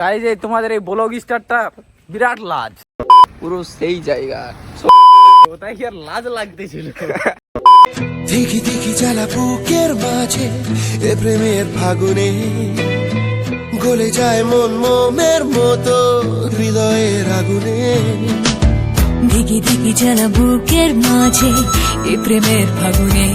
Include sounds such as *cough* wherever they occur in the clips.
তাই যে তোমাদের এই ব্লগ স্টারটা বিরাট লাজ। পুরো সেই জায়গা। ওটাই কি আর লাজ লাগতেছিল? দেখি দেখি জ্বালা বুকের মাঝে এ প্রেমের ফাগুনে। গলে যায় মন মোমের মতো হৃদয়ের আগুনে। দিগি দিগি জ্বালা বুকের মাঝে এ প্রেমের ফাগুনে।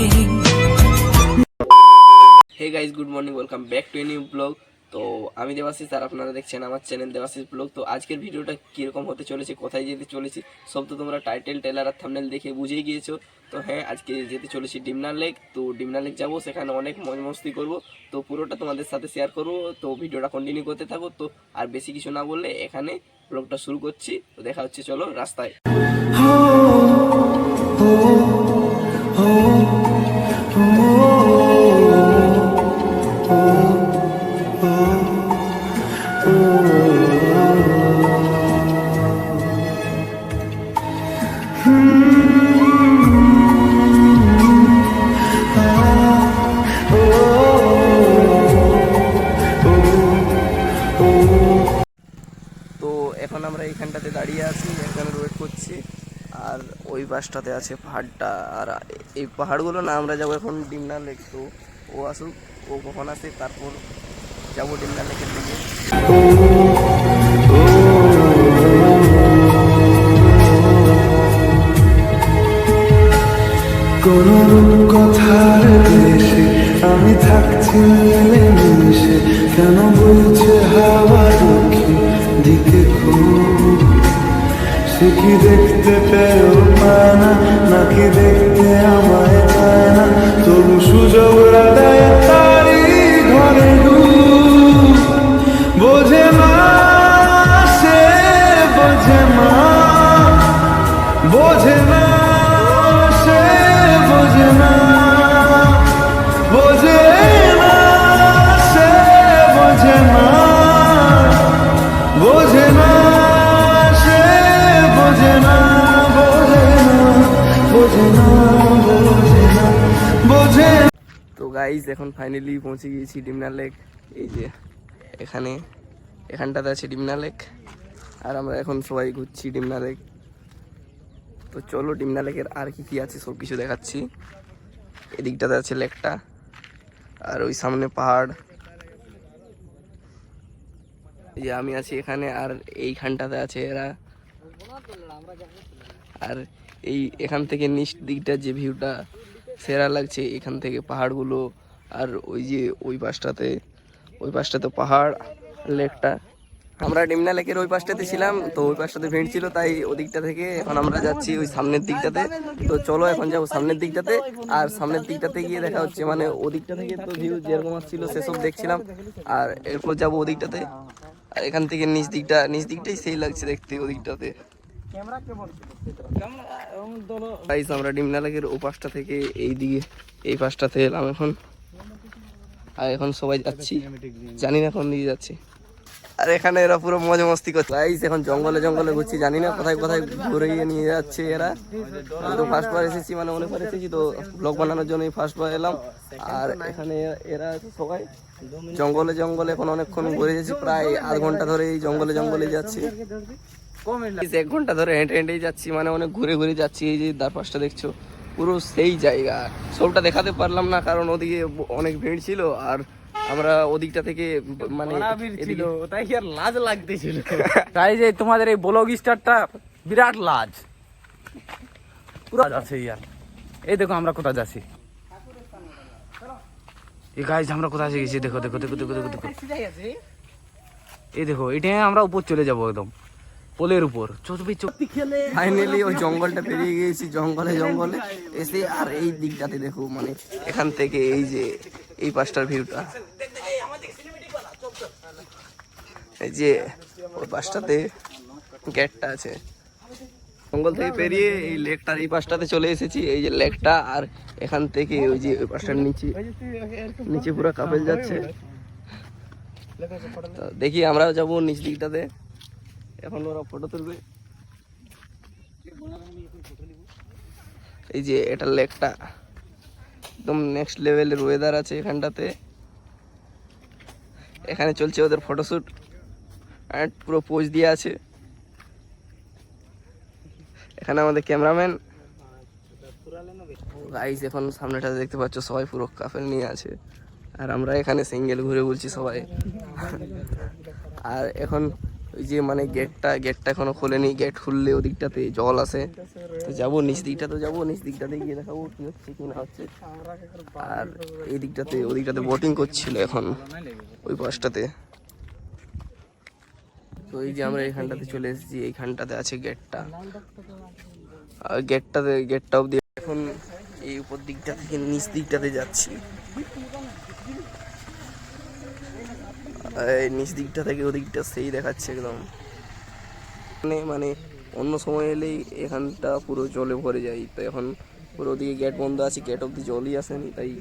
Hey guys good morning welcome back to a new blog তো আমি দেবাশিস, আর আপনারা দেখছেন আমার চ্যানেল দেবাশিস ব্লগ তো আজকের ভিডিওটা কীরকম হতে চলেছে, কোথায় যেতে চলেছি, সব তো তোমরা টাইটেল টেলার আর থামনেল দেখে বুঝেই গিয়েছো। তো হ্যাঁ আজকে যেতে চলেছি ডিমনা লেক তো ডিমনা লেক যাব, সেখানে অনেক মজ মস্তি করব। তো পুরোটা তোমাদের সাথে শেয়ার করব। তো ভিডিওটা কন্টিনিউ করতে থাকো। তো আর বেশি কিছু না বললে এখানে ব্লগটা শুরু করছি। তো দেখা হচ্ছে, চলো রাস্তায়। এখন আমরা এইখানটাতে দাঁড়িয়ে আছি, এখানে ওয়েট করছি। আর ওই পাশটাতে আছে পাহাড়টা। আর এই পাহাড়গুলো না, আমরা যাব এখন ডিমনা লেক তো। ও আসুক, ও কখন আসে, তারপর যাব ডিমনা লেকের দিকে। আমি থাকছি মিলেমিশে। কেন বলছে হাওয়া কি দেখতে পেয়েও পায় না নাকি দেখতে আমায় পায় না তবু সুযোগ দেয় ঘরে। বোঝে সে বোঝে না বোঝে সে বোঝে বোঝে না সে বোঝে না গাইজ এখন ফাইনালি পৌঁছে গিয়েছি ডিমনা লেক। এই যে, এখানে, এখানটাতে আছে ডিমনা লেক। আর আমরা এখন সবাই ঘুরছি ডিমনা লেক। তো চলো ডিমনা লেকের আর কি কি আছে সব কিছু দেখাচ্ছি। এদিকটাতে আছে লেকটা, আর ওই সামনে পাহাড়। যে আমি আছি এখানে, আর এইখানটাতে আছে এরা। আর এই এখান থেকে নিচ দিকটা যে ভিউটা সেরা লাগছে, এখান থেকে পাহাড়গুলো আর ওই যে ওই পাশটাতে ওই পাশটাতে পাহাড় লেকটা। আমরা ডিমনা লেকের ওই পাশটাতে ছিলাম তো ওই পাশটাতে ভিড় ছিল তাই ওদিকটা থেকে এখন আমরা যাচ্ছি ওই সামনের দিকটাতে। তো চলো এখন যাব সামনের দিকটাতে। আর সামনের দিকটাতে গিয়ে দেখা হচ্ছে মানে ওদিকটা থেকে তো ভিউ যেরকম ছিল সেসব দেখছিলাম। আর এরপর যাব ওদিকটাতে। আর এখান থেকে নিচ দিকটা নিচ দিকটাই সেই লাগছে দেখতে ওদিকটাতে। আমরা ডিমনা লেকের ও পাশটা থেকে এই দিকে এই পাশটাতে এলাম এখন। আর এখন সবাই যাচ্ছি। জানি না কোন দিকে যাচ্ছি। আর এখানে এরা পুরো মজা মস্তি করছে। এখন জঙ্গলে জঙ্গলে ঘুরছি। জানি না কোথায় কোথায় ঘুরে নিয়ে যাচ্ছে এরা। তো ফার্স্ট বার এসেছি মানে অনেকবার এসেছি, তো ব্লগ বানানোর জন্যই ফার্স্ট বার এলাম। আর এখানে এরা সবাই। জঙ্গলে জঙ্গলে এখন অনেকক্ষণ ঘুরে যাচ্ছি প্রায় আধ ঘণ্টা ধরে এই জঙ্গলে জঙ্গলে যাচ্ছি। এক ঘণ্টা ধরে হেঁটে হেঁটেই যাচ্ছি মানে অনেক ঘুরে ঘুরে যাচ্ছি। এই যে তার পাশটা দেখছ। পুরো সেই জায়গা। সবটা দেখাতে পারলাম না কারণ ওদিকে অনেক ভিড় ছিল আর আমরা ওদিকটা থেকে মানে ছিল কি আর লাজ লাগতেছিল? *laughs* তাই যে তোমাদের এই ব্লগ স্টারটা বিরাট লাজ। পুরো আছে ইয়ার। এই দেখো আমরা কোথায় যাচ্ছি। এই গাইজ আমরা কোথায় এসে গেছি? দেখো দেখো দেখো দেখো দেখো দেখো। এই দেখো এটা আমরা উপর চলে যাব একদম। পোলের উপর। চলবি চুক্তি খেলে ফাইনালি ওই জঙ্গলটা পেরিয়ে গিয়েছি, জঙ্গলে জঙ্গলে। এসে আর এই দিকটাতে দেখো মানে এখান থেকে এই যে, এই পাশটার ভিউটা। এই যে, ওই পাশটাতে গেটটা আছে। জঙ্গল থেকে পেরিয়ে এই লেকটার এই পাশটাতে চলে এসেছি। এই যে লেকটা আর এখান থেকে ওই যে, ওই পাশটার নিচে নিচে পুরো কাপেল যাচ্ছে। দেখি আমরাও যাব নিচ দিকটাতে। এখন ওরা ফটো তুলবে। এই যে এটা লেকটা। একদম নেক্সট লেভেলের ওয়েদার আছে এখানটাতে। এখানে চলছে ওদের ফটোশ্যুট আর পুরো পোজ দিয়ে আছে। এখানে আমাদের ক্যামেরাম্যান গাইস এখন সামনেটাতে দেখতে পাচ্ছ সবাই পুরো কাফেল নিয়ে আছে। আর আমরা এখানে সিঙ্গেল ঘুরে বলছি সবাই। আর এখন ওই যে মানে গেটটা গেটটা এখনও খোলেনি, গেট খুললে ওদিকটাতে জল আছে। তো যাব, নিচ দিকটাতে যাব, নিচ দিকটাতে গিয়ে দেখাবো কি হচ্ছে, কি না হচ্ছে। আর এই দিকটাতে ওদিকটাতে বোটিং করছিল এখন, ওই পাশটাতে। তো এই যে আমরা এইখানটাতে চলে এসেছি, এইখানটাতে আছে গেটটা। আর গেটটাতে, গেটটা অব্দি এখন এই উপর দিকটা থেকে নিচ দিকটাতে যাচ্ছি। নিচ দিকটা থেকে ওদিকটা সেই দেখাচ্ছে একদম। মানে মানে অন্য সময় এলেই এখানটা পুরো জলে ভরে যায়। তো এখন পুরো ওদিকে গেট বন্ধ আছে গেট অব্দি জলই আসেনি, তাই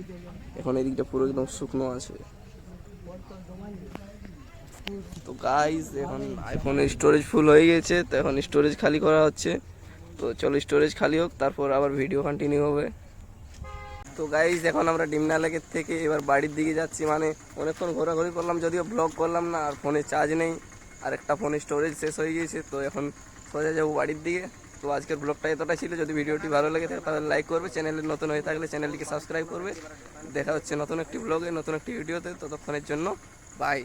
এখন এদিকটা পুরো একদম শুকনো আছে। তো গাইজ এখন আইফোনের স্টোরেজ ফুল হয়ে গেছে, তো এখন স্টোরেজ খালি করা হচ্ছে। তো চলো স্টোরেজ খালি হোক, তারপর আবার ভিডিও কন্টিনিউ হবে। তো গাইজ এখন আমরা ডিমনা লেকের থেকে এবার বাড়ির দিকে যাচ্ছি মানে অনেকক্ষণ ঘোরাঘুরি করলাম, যদিও ব্লগ করলাম না, আর ফোনে চার্জ নেই, আর একটা ফোনে স্টোরেজ শেষ হয়ে গিয়েছে, তো এখন সোজা যাব বাড়ির দিকে। তো আজকের ব্লগটা এতটাই ছিল, যদি ভিডিওটি ভালো লাগে থাকে তাহলে লাইক করবে চ্যানেলে নতুন হয়ে থাকলে চ্যানেলটিকে সাবস্ক্রাইব করবে। দেখা হচ্ছে নতুন একটি ব্লগে নতুন একটি ভিডিওতে ততক্ষণের জন্য বাই